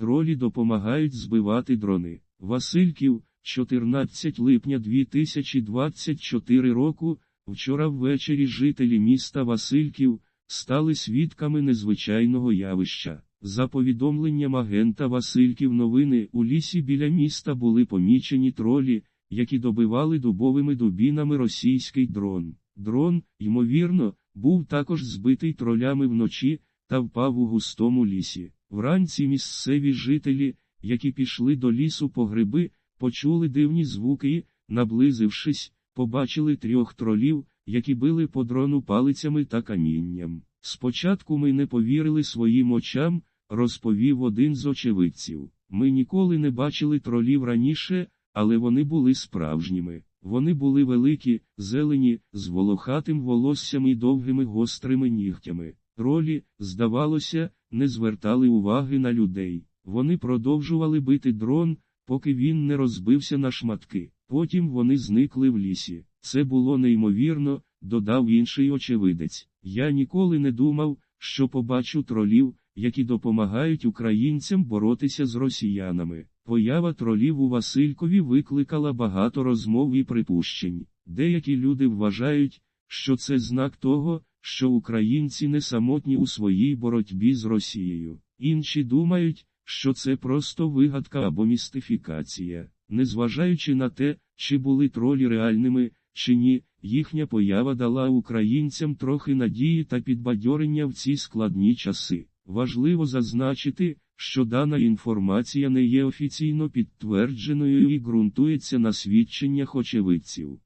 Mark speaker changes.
Speaker 1: Тролі допомагають збивати дрони. Васильків, 14 липня 2024 року, вчора ввечері жителі міста Васильків стали свідками незвичайного явища. За повідомленням агента Васильків новини у лісі біля міста були помічені тролі, які добивали дубовими дубінами російський дрон. Дрон, ймовірно, був також збитий тролями вночі та впав у густому лісі. Вранці місцеві жителі, які пішли до лісу по гриби, почули дивні звуки і, наблизившись, побачили трьох тролів, які били по дрону палицями та камінням. Спочатку ми не повірили своїм очам, розповів один з очевидців. Ми ніколи не бачили тролів раніше, але вони були справжніми. Вони були великі, зелені, з волохатим волоссям і довгими гострими нігтями. Тролі, здавалося, не звертали уваги на людей. Вони продовжували бити дрон, поки він не розбився на шматки. Потім вони зникли в лісі. Це було неймовірно, додав інший очевидець. Я ніколи не думав, що побачу тролів, які допомагають українцям боротися з росіянами. Поява тролів у Василькові викликала багато розмов і припущень. Деякі люди вважають, що це знак того, що українці не самотні у своїй боротьбі з Росією. Інші думають, що це просто вигадка або містифікація. Незважаючи на те, чи були тролі реальними, чи ні, їхня поява дала українцям трохи надії та підбадьорення в ці складні часи. Важливо зазначити, що дана інформація не є офіційно підтвердженою і ґрунтується на свідченнях очевидців.